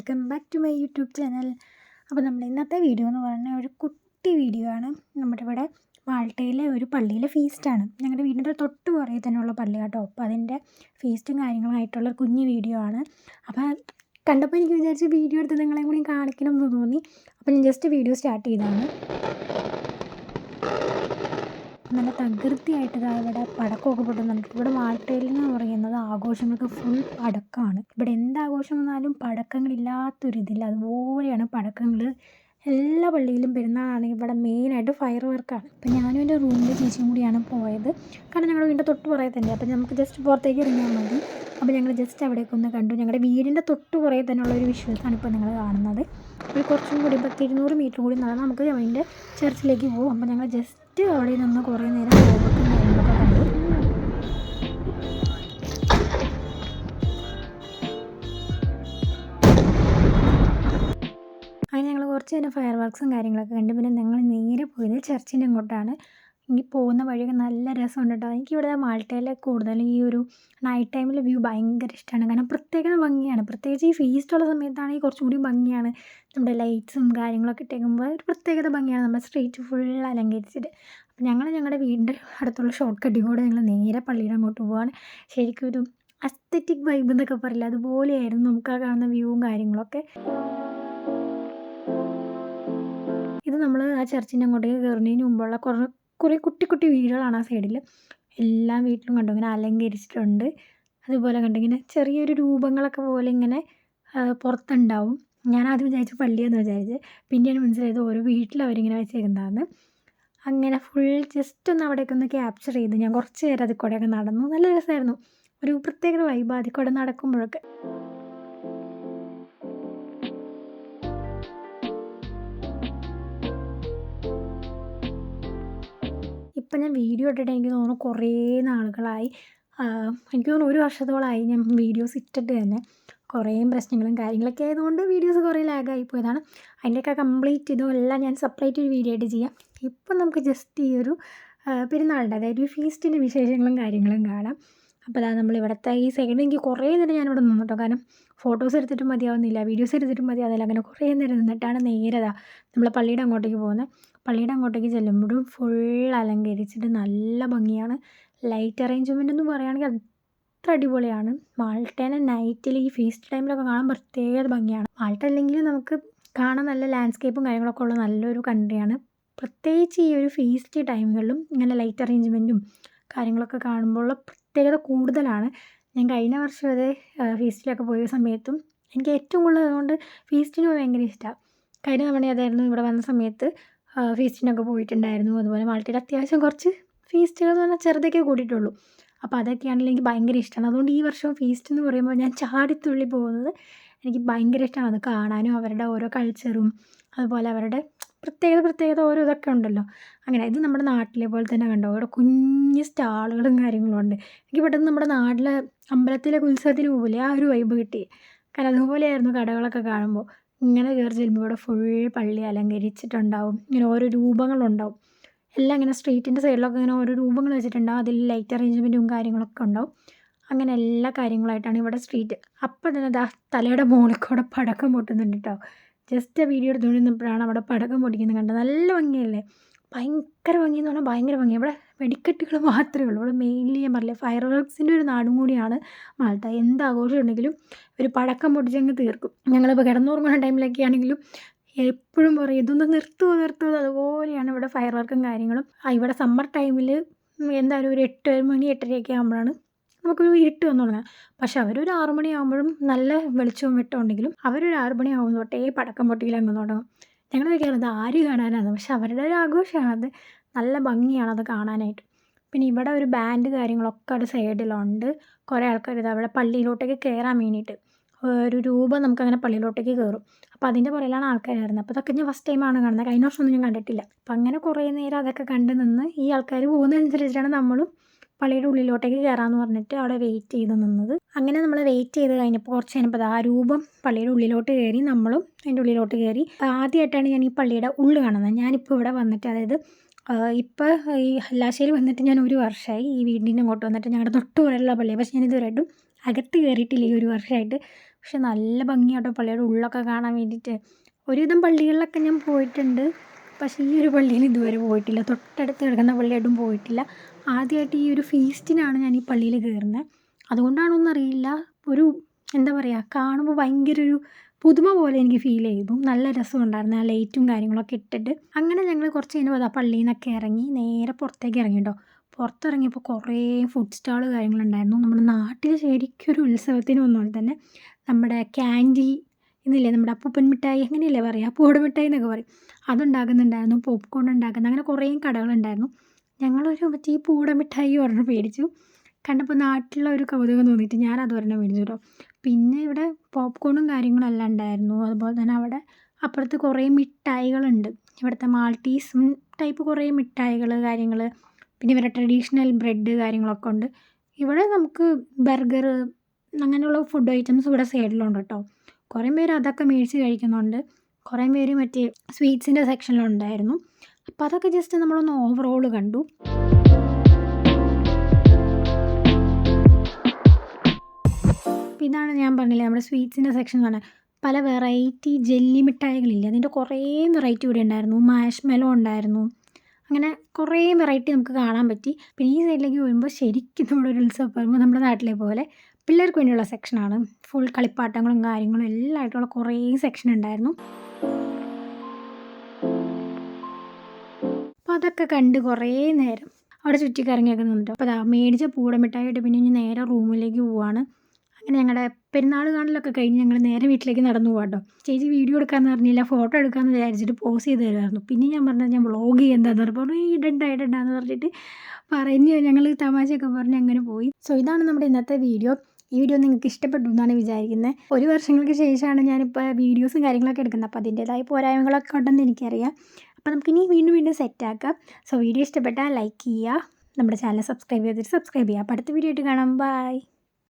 Welcome back to my YouTube channel. അപ്പോൾ നമ്മൾ ഇന്നത്തെ വീഡിയോ എന്ന് പറഞ്ഞാൽ ഒരു കുട്ടി വീഡിയോ ആണ്. നമ്മുടെ ഇവിടെ വാൾട്ടയിലെ ഒരു പള്ളിയിലെ ഫീസ്റ്റാണ് ഞങ്ങളുടെ വീടിന്റെ തൊട്ട് പുറകെ തന്നെയുള്ള പള്ളി കേട്ടോ. അപ്പോൾ അതിന്റെ ഫീസ്റ്റും കാര്യങ്ങളായിട്ടുള്ള കുഞ്ഞു വീഡിയോ ആണ്. അപ്പോൾ കണ്ടപ്പോൾ എനിക്ക് വിചാരിച്ച് വീഡിയോ എടുത്ത് നിങ്ങളെയും കൂടി കാണിക്കണം എന്ന് തോന്നി. അപ്പോൾ ഞാൻ ജസ്റ്റ് വീഡിയോ സ്റ്റാർട്ട് ചെയ്തതാണ്. നല്ല തകൃതിയായിട്ട് ഇതാ ഇവിടെ പടക്കമൊക്കെ പൊട്ടുന്നുണ്ട് ഇവിടെ മാൾട്ടയിൽ എന്ന് പറയുന്നത് ആഘോഷങ്ങൾക്ക് ഫുൾ പടക്കമാണ്. ഇവിടെ എന്ത് ആഘോഷം വന്നാലും പടക്കങ്ങളില്ലാത്തൊരിതില്ല. അതുപോലെയാണ് പടക്കങ്ങൾ എല്ലാ പള്ളിയിലും പെരുന്നാളാണെങ്കിൽ ഇവിടെ മെയിനായിട്ട് ഫയർ വർക്കാണ് അപ്പം ഞാനും എന്റെ റൂമിന്റെ ചേച്ചിയും കൂടിയാണ് പോയത്. കാരണം ഞങ്ങളുടെ വീടിന്റെ തൊട്ട് പുറകെ തന്നെ അപ്പം നമുക്ക് ജസ്റ്റ് പുറത്തേക്ക് ഇറങ്ങിയാൽ മതി. അപ്പോൾ ഞങ്ങൾ ജസ്റ്റ് അവിടേക്ക് ഒന്ന് കണ്ടു. ഞങ്ങളുടെ വീടിന്റെ തൊട്ട് പുറകെ തന്നെയുള്ള ഒരു വിഷ്വൽസാണ് ഇപ്പോൾ നിങ്ങൾ കാണുന്നത്. ഒരു കുറച്ചും കൂടി പത്ത് ഇരുന്നൂറ് മീറ്റർ കൂടി നടന്നാൽ നമുക്ക് അതിന്റെ ചർച്ചിലേക്ക് പോകും അപ്പോൾ ഞങ്ങൾ ജസ്റ്റ് അവിടെ നിന്ന് കുറേ നേരം പോകുമ്പോഴേക്കും കാര്യങ്ങളൊക്കെ കണ്ടു? അങ്ങനെ ഞങ്ങൾ കുറച്ച് നേരം ഫയർ വർക്ക്സും കാര്യങ്ങളൊക്കെ കണ്ടു. പിന്നെ ഞങ്ങൾ നേരെ പോയത് ചർച്ചിന്റെ അങ്ങോട്ടാണ്. ഈ പോകുന്ന വഴിയൊക്കെ നല്ല രസമുണ്ട് കേട്ടോ. എനിക്കിവിടെ മാൾട്ടയിലെ കൂടുതലും ഈ ഒരു നൈറ്റ് ടൈമിൽ വ്യൂ ഭയങ്കര ഇഷ്ടമാണ് കാരണം പ്രത്യേക ഭംഗിയാണ്. പ്രത്യേകിച്ച് ഈ ഫീസ്റ്റ് ഉള്ള സമയത്താണെങ്കിൽ കുറച്ചും കൂടി ഭംഗിയാണ്. നമ്മുടെ ലൈറ്റ്സും കാര്യങ്ങളൊക്കെ ഇട്ടേക്കുമ്പോൾ ഒരു പ്രത്യേകത ഭംഗിയാണ്. നമ്മുടെ സ്ട്രീറ്റ് ഫുൾ അലങ്കരിച്ചിട്ട്. അപ്പോൾ ഞങ്ങൾ ഞങ്ങളുടെ വീടിന്റെ അടുത്തുള്ള ഷോർട്ട് കട്ടിങ് കൂടെ ഞങ്ങൾ നേരെ പള്ളിയുടെ അങ്ങോട്ട് പോവാണ്. ശരിക്കും ഒരു അസ്തറ്റിക് വൈബ് എന്നൊക്കെ പറയില്ല? അതുപോലെയായിരുന്നു നമുക്ക് ആ കാണുന്ന വ്യൂവും കാര്യങ്ങളൊക്കെ. ഇത് നമ്മൾ ആ ചർച്ചിന്റെ അങ്ങോട്ടേക്ക് കയറുന്നതിന് മുമ്പുള്ള കുറേ കുറേ കുട്ടി കുട്ടി വീടുകളാണ് ആ സൈഡിൽ എല്ലാ വീട്ടിലും കണ്ടു. ഇങ്ങനെ അലങ്കരിച്ചിട്ടുണ്ട്. അതുപോലെ കണ്ടു. ഇങ്ങനെ ചെറിയൊരു രൂപങ്ങളൊക്കെ പോലെ ഇങ്ങനെ പുറത്തുണ്ടാവും. ഞാൻ ആദ്യം വിചാരിച്ചു പള്ളിയെന്ന് വിചാരിച്ച്. പിന്നെയാണ് മനസ്സിലായത് ഓരോ വീട്ടിൽ അവരിങ്ങനെ വെച്ചേക്കുന്നതാണ് അങ്ങനെ ഫുൾ ജസ്റ്റ് ഒന്ന് അവിടേക്ക് ഒന്ന് ക്യാപ്ചർ ചെയ്ത് ഞാൻ കുറച്ച് നേരം അതിൽ കൂടെയൊക്കെ നടന്നു. നല്ല രസമായിരുന്നു. ഒരു പ്രത്യേക വൈബ് അതിൽ കൂടെ നടക്കുമ്പോഴൊക്കെ. ഇപ്പം ഞാൻ വീഡിയോ ഇട്ടിട്ട് എനിക്ക് തോന്നുന്നു കുറേ നാളുകളായി. എനിക്ക് തോന്നുന്നു ഒരു വർഷത്തോളമായി ഞാൻ വീഡിയോസ് ഇട്ടിട്ട് തന്നെ കുറേ പ്രശ്നങ്ങളും കാര്യങ്ങളൊക്കെ ആയതുകൊണ്ട് വീഡിയോസ് കുറേ ലാഗായി പോയതാണ്. അതിന്റെയൊക്കെ കംപ്ലീറ്റ് ഇതുമെല്ലാം ഞാൻ സെപ്പറേറ്റ് ഒരു വീഡിയോ ആയിട്ട് ചെയ്യാം. ഇപ്പം നമുക്ക് ജസ്റ്റ് ഈ ഒരു പെരുന്നാളിന്റെ അതായത് ഈ ഫീസ്റ്റിന്റെ വിശേഷങ്ങളും കാര്യങ്ങളും കാണാം. അപ്പോൾ അതാ നമ്മളിവിടുത്തെ ഈ സെക്കൻഡ് എനിക്ക് കുറേ നേരം ഞാനിവിടെ നിന്നിട്ടോ. കാരണം ഫോട്ടോസ് എടുത്തിട്ടും മതിയാവുന്നില്ല വീഡിയോസ് എടുത്തിട്ടും മതിയാവുന്നില്ല അങ്ങനെ കുറേ നേരം നിന്നിട്ടാണ് നേരതാ നമ്മളെ പള്ളിയുടെ അങ്ങോട്ടേക്ക് പോകുന്നത്. പള്ളിയുടെ അങ്ങോട്ടേക്ക് ചെല്ലുമ്പോഴും ഫുൾ അലങ്കരിച്ചിട്ട് നല്ല ഭംഗിയാണ്. ലൈറ്റ് അറേഞ്ച്മെന്റ് എന്ന് പറയുകയാണെങ്കിൽ അത്ര അടിപൊളിയാണ്. മാൾട്ടേനെ നൈറ്റിൽ ഈ ഫീസ്റ്റ് ടൈമിലൊക്കെ കാണാൻ പ്രത്യേക ഭംഗിയാണ്. മാൾട്ട അല്ലെങ്കിൽ നമുക്ക് കാണാൻ നല്ല ലാൻഡ്സ്കേപ്പും കാര്യങ്ങളൊക്കെ ഉള്ള നല്ലൊരു കൺട്രിയാണ് പ്രത്യേകിച്ച് ഈ ഒരു ഫീസ്റ്റ് ടൈമുകളിലും ഇങ്ങനെ ലൈറ്റ് അറേഞ്ച്മെന്റും കാര്യങ്ങളൊക്കെ കാണുമ്പോഴുള്ള പ്രത്യേകത കൂടുതലാണ്. ഞാൻ കഴിഞ്ഞ വർഷം അത് ഫീസ്റ്റിലൊക്കെ പോയ സമയത്തും എനിക്ക് ഏറ്റവും കൂടുതൽ അതുകൊണ്ട് ഫീസ്റ്റിന് ഭയങ്കര ഇഷ്ടമാണ് കഴിഞ്ഞ തവണ അതായിരുന്നു ഇവിടെ വന്ന സമയത്ത് ഫീസ്റ്റിനൊക്കെ പോയിട്ടുണ്ടായിരുന്നു. അതുപോലെ മാൾട്ടിയിൽ അത്യാവശ്യം കുറച്ച് ഫീസ്റ്റുകൾ എന്ന് പറഞ്ഞാൽ ചെറുതൊക്കെ കൂടിയിട്ടുള്ളൂ. അപ്പോൾ അതൊക്കെയാണെങ്കിൽ എനിക്ക് ഭയങ്കര ഇഷ്ടമാണ് അതുകൊണ്ട് ഈ വർഷം ഫീസ്റ്റ് എന്ന് പറയുമ്പോൾ ഞാൻ ചാടിത്തുള്ളി പോകുന്നത് എനിക്ക് ഭയങ്കര ഇഷ്ടമാണ് അത് കാണാനും അവരുടെ ഓരോ കൾച്ചറും അതുപോലെ അവരുടെ പ്രത്യേകത പ്രത്യേകത ഓരോ ഇതൊക്കെ ഉണ്ടല്ലോ. അങ്ങനെ ഇത് നമ്മുടെ നാട്ടിലെ പോലെ തന്നെ കണ്ടോ? അവിടെ കുഞ്ഞ് സ്റ്റാളുകളും കാര്യങ്ങളും ഉണ്ട്. എനിക്ക് പെട്ടെന്ന് നമ്മുടെ നാട്ടിലെ അമ്പലത്തിലെ ഉത്സവത്തിന് പോകില്ലേ ആ ഒരു വൈബ് കിട്ടി. കാരണം അതുപോലെയായിരുന്നു കടകളൊക്കെ കാണുമ്പോൾ. ഇങ്ങനെ കയറി ചെല്ലുമ്പോൾ ഇവിടെ ഫുൾ പള്ളി അലങ്കരിച്ചിട്ടുണ്ടാവും. ഇങ്ങനെ ഓരോ രൂപങ്ങളുണ്ടാവും. എല്ലാം ഇങ്ങനെ സ്ട്രീറ്റിന്റെ സൈഡിലൊക്കെ ഇങ്ങനെ ഓരോ രൂപങ്ങൾ വെച്ചിട്ടുണ്ടാവും അതിൽ ലൈറ്റ് അറേഞ്ച്മെന്റും കാര്യങ്ങളൊക്കെ ഉണ്ടാവും. അങ്ങനെ എല്ലാ കാര്യങ്ങളായിട്ടാണ് ഇവിടെ സ്ട്രീറ്റ് അപ്പം തന്നെ ദാ തലയുടെ മുകളിൽ കൂടെ പടക്കം പൊട്ടുന്നുണ്ട് കേട്ടോ ജസ്റ്റ് വീഡിയോ എടുത്തുകൊണ്ടിരുന്നപ്പോഴാണ് അവിടെ പടക്കം പൊട്ടിക്കുന്നത് കണ്ടത്. നല്ല ഭംഗിയല്ലേ? ഭയങ്കര ഭംഗി എന്ന് പറഞ്ഞാൽ ഭയങ്കര ഭംഗി. ഇവിടെ വെടിക്കെട്ടുകൾ മാത്രമേ ഉള്ളൂ. ഇവിടെ മെയിൻലി ഞാൻ പറഞ്ഞില്ലേ ഫയർ വർക്ക്സിന്റെ ഒരു നാടും കൂടിയാണ് മാൾട്ട. എന്ത് ആഘോഷം ഉണ്ടെങ്കിലും ഒരു പടക്കം പൊട്ടിച്ചങ്ങ് തീർക്കും. ഞങ്ങളിപ്പോൾ കിടന്നുറങ്ങുന്ന ടൈമിലൊക്കെ ആണെങ്കിലും എപ്പോഴും പറയും ഇതൊന്ന് നിർത്തുമോ നിർത്തുമോ അതുപോലെയാണ് ഇവിടെ ഫയർ വർക്കും കാര്യങ്ങളും ഇവിടെ സമ്മർ ടൈമിൽ എന്തായാലും ഒരു എട്ട് മണി എട്ടരയൊക്കെ ആകുമ്പോഴാണ് നമുക്കൊരു ഇരുട്ട് വന്നു തുടങ്ങാം. പക്ഷെ അവരൊരു ആറുമണിയാകുമ്പോഴും നല്ല വെളിച്ചവും വിട്ടുണ്ടെങ്കിലും അവരൊരു ആറുമണിയാകുമ്പോൾ തൊട്ടേ പടക്കം പൊട്ടിയിൽ അങ്ങ് തുടങ്ങും. ഞങ്ങൾ വിചാരിക്കുന്നത് ആര് കാണാനാണ്? പക്ഷെ അവരുടെ ഒരു ആഘോഷമാണ്. അത് നല്ല ഭംഗിയാണ് അത് കാണാനായിട്ട്. പിന്നെ ഇവിടെ ഒരു ബാൻഡ് കാര്യങ്ങളൊക്കെ ഒരു സൈഡിലുണ്ട് കുറേ ആൾക്കാർ ഇത് അവിടെ പള്ളിയിലോട്ടേക്ക് കയറാൻ വേണ്ടിയിട്ട്. ഒരു രൂപം നമുക്കങ്ങനെ പള്ളിയിലോട്ടേക്ക് കയറും അപ്പോൾ അതിന്റെ പുറയിലാണ് ആൾക്കാർ കയറുന്നത് അപ്പോൾ അതൊക്കെ ഞാൻ ഫസ്റ്റ് ടൈമാണ് കാണുന്നത്. കഴിഞ്ഞ വർഷമൊന്നും ഞാൻ കണ്ടിട്ടില്ല. അപ്പോൾ അങ്ങനെ കുറേ നേരം അതൊക്കെ കണ്ട് നിന്ന് ഈ ആൾക്കാർ പോകുന്നതനുസരിച്ചിട്ടാണ് നമ്മളും പള്ളിയുടെ ഉള്ളിലോട്ടേക്ക് കയറാമെന്ന് പറഞ്ഞിട്ട് അവിടെ വെയിറ്റ് ചെയ്ത് നിന്നത്. അങ്ങനെ നമ്മൾ വെയിറ്റ് ചെയ്ത് കഴിഞ്ഞപ്പോൾ കുറച്ച് കഴിഞ്ഞപ്പോൾ ആ രൂപം പള്ളിയുടെ ഉള്ളിലോട്ട് കയറി നമ്മളും അതിന്റെ ഉള്ളിലോട്ട് കയറി ആദ്യമായിട്ടാണ് ഞാൻ ഈ പള്ളിയുടെ ഉള്ളു കാണുന്നത്. ഞാനിപ്പോൾ ഇവിടെ വന്നിട്ട് അതായത് ഇപ്പോൾ ഈ ഹല്ലാശ്ശേരി വന്നിട്ട് ഞാൻ ഒരു വർഷമായി ഈ വീടിന്റെ അങ്ങോട്ട് വന്നിട്ട് ഞങ്ങളുടെ തൊട്ട് പുറയുള്ള പള്ളി പക്ഷേ ഞാൻ ഇതുവരെയായിട്ടും അകത്ത് കയറിയിട്ടില്ല ഈ ഒരു വർഷമായിട്ട് പക്ഷെ നല്ല ഭംഗിയാട്ടോ പള്ളിയുടെ ഉള്ളൊക്കെ കാണാൻ വേണ്ടിയിട്ട്. ഒരുവിധം പള്ളികളിലൊക്കെ ഞാൻ പോയിട്ടുണ്ട്. പക്ഷേ ഈ ഒരു പള്ളിയിൽ ഇതുവരെ പോയിട്ടില്ല. തൊട്ടടുത്ത് കിടക്കുന്ന പള്ളിയായിട്ടും പോയിട്ടില്ല. ആദ്യമായിട്ട് ഈ ഒരു ഫീസ്റ്റിനാണ് ഞാൻ ഈ പള്ളിയിൽ കയറുന്നത്. അതുകൊണ്ടാണോന്ന് അറിയില്ല. ഒരു എന്താ പറയുക കാണുമ്പോൾ ഭയങ്കര ഒരു പുതുമ പോലെ എനിക്ക് ഫീൽ ചെയ്തു. നല്ല രസമുണ്ടായിരുന്നു ആ ലൈറ്റും കാര്യങ്ങളൊക്കെ ഇട്ടിട്ട്. അങ്ങനെ ഞങ്ങൾ കുറച്ച് കഴിഞ്ഞപ്പോൾ ആ പള്ളിയിൽ നിന്നൊക്കെ ഇറങ്ങി നേരെ പുറത്തേക്ക് ഇറങ്ങി കേട്ടോ പുറത്തിറങ്ങിയപ്പോൾ കുറേ ഫുഡ് സ്റ്റാൾ കാര്യങ്ങളുണ്ടായിരുന്നു. നമ്മുടെ നാട്ടിൽ ശരിക്കും ഒരു ഉത്സവത്തിന് വന്ന തന്നെ നമ്മുടെ ക്യാൻഡി ഇതില്ലേ നമ്മുടെ അപ്പൂപ്പൻ മിഠായി? അങ്ങനെയല്ലേ പറയുക? പൂട മിഠായി എന്നൊക്കെ പറയും. അതുണ്ടാക്കുന്നുണ്ടായിരുന്നു പോപ്കോൺ ഉണ്ടാക്കുന്ന അങ്ങനെ കുറേ കടകളുണ്ടായിരുന്നു. ഞങ്ങളൊരു ഈ പൂട മിഠായി ഒരെണ്ണം മേടിച്ചു. കണ്ടപ്പോൾ നാട്ടിലുള്ള ഒരു കൗതുകം തോന്നിയിട്ട് ഞാൻ അത് ഒരെണ്ണം മേടിച്ചു കേട്ടോ. പിന്നെ ഇവിടെ പോപ്കോണും കാര്യങ്ങളും എല്ലാം ഉണ്ടായിരുന്നു. അതുപോലെ തന്നെ അവിടെ അപ്പുറത്ത് കുറേ മിഠായികളുണ്ട്. ഇവിടുത്തെ മാൾട്ടീസും ടൈപ്പ് കുറേ മിഠായികൾ കാര്യങ്ങൾ പിന്നെ ഇവരുടെ ട്രഡീഷണൽ ബ്രെഡ് കാര്യങ്ങളൊക്കെ ഉണ്ട്. ഇവിടെ നമുക്ക് ബർഗർ അങ്ങനെയുള്ള ഫുഡ് ഐറ്റംസ് ഇവിടെ സൈഡിലുണ്ട് കേട്ടോ. കുറേ പേര് അതൊക്കെ മേടിച്ച് കഴിക്കുന്നുണ്ട്. കുറേ പേര് മറ്റേ സ്വീറ്റ്സിന്റെ സെക്ഷനിലുണ്ടായിരുന്നു. അപ്പോൾ അതൊക്കെ ജസ്റ്റ് നമ്മളൊന്ന് ഓവറോൾ കണ്ടു. അപ്പോൾ ഇതാണ് ഞാൻ പറഞ്ഞില്ലേ നമ്മുടെ സ്വീറ്റ്സിന്റെ സെക്ഷൻ എന്ന് പറഞ്ഞാൽ പല വെറൈറ്റി ജെല്ലി മിഠായികളില്ലേ? അതിന്റെ കുറേ വെറൈറ്റി ഇവിടെ ഉണ്ടായിരുന്നു. മാഷ്മെലോ ഉണ്ടായിരുന്നു. അങ്ങനെ കുറേ വെറൈറ്റി നമുക്ക് കാണാൻ പറ്റി. പിന്നെ ഈ സൈഡിലേക്ക് വരുമ്പോൾ ശരിക്കും നമ്മുടെ ഒരു ഉത്സവം പറയുമ്പോൾ നമ്മുടെ നാട്ടിലെ പോലെ പിള്ളേർക്ക് വേണ്ടിയുള്ള സെക്ഷനാണ് ഫുൾ കളിപ്പാട്ടങ്ങളും കാര്യങ്ങളും എല്ലാം ആയിട്ടുള്ള കുറേ സെക്ഷൻ ഉണ്ടായിരുന്നു. അപ്പോൾ അതൊക്കെ കണ്ട് കുറേ നേരം അവിടെ ചുറ്റിക്കറങ്ങിയൊക്കെ നിന്നിട്ട്. അപ്പോൾ അതാ മേടിച്ച പൂട മിഠായിട്ട് പിന്നെ ഇനി നേരെ റൂമിലേക്ക് പോവാണ്. അങ്ങനെ ഞങ്ങളുടെ പെരുന്നാൾ കാണലൊക്കെ കഴിഞ്ഞ് ഞങ്ങൾ നേരെ വീട്ടിലേക്ക് നടന്നു പോകാം കേട്ടോ ചേച്ചി വീഡിയോ എടുക്കാമെന്ന് പറഞ്ഞില്ല ഫോട്ടോ എടുക്കാമെന്ന് വിചാരിച്ചിട്ട് പോസ് ചെയ്ത് തരുമായിരുന്നു പിന്നെ ഞാൻ പറഞ്ഞത് ഞാൻ വ്ളോഗ് ചെയ്യുന്നതെന്ന് പറഞ്ഞപ്പോൾ പറഞ്ഞു ഇടണ്ട ഇടണ്ടെന്ന് പറഞ്ഞിട്ട് പറഞ്ഞ് ഞങ്ങൾ തമാശയൊക്കെ പറഞ്ഞ് അങ്ങനെ പോയി. സോ ഇതാണ് നമ്മുടെ ഇന്നത്തെ വീഡിയോ ഈ വീഡിയോ നിങ്ങൾക്ക് ഇഷ്ടപ്പെട്ടു എന്നാണ് വിചാരിക്കുന്നത്. ഒരു വർഷങ്ങൾക്ക് ശേഷമാണ് ഞാനിപ്പോൾ വീഡിയോസും കാര്യങ്ങളൊക്കെ എടുക്കുന്നത്. അപ്പോൾ അതിന്റേതായ പോരായ്മകളൊക്കെ ഉണ്ടെന്ന് എനിക്കറിയാം. അപ്പോൾ നമുക്കിനി വീണ്ടും വീണ്ടും സെറ്റാക്കാം സോ വീഡിയോ ഇഷ്ടപ്പെട്ടാൽ ലൈക്ക് ചെയ്യുക. നമ്മുടെ ചാനൽ സബ്സ്ക്രൈബ് ചെയ്തിട്ട് സബ്സ്ക്രൈബ് ചെയ്യുക. അപ്പോൾ അടുത്ത വീഡിയോ ആയിട്ട് കാണാം. ബൈ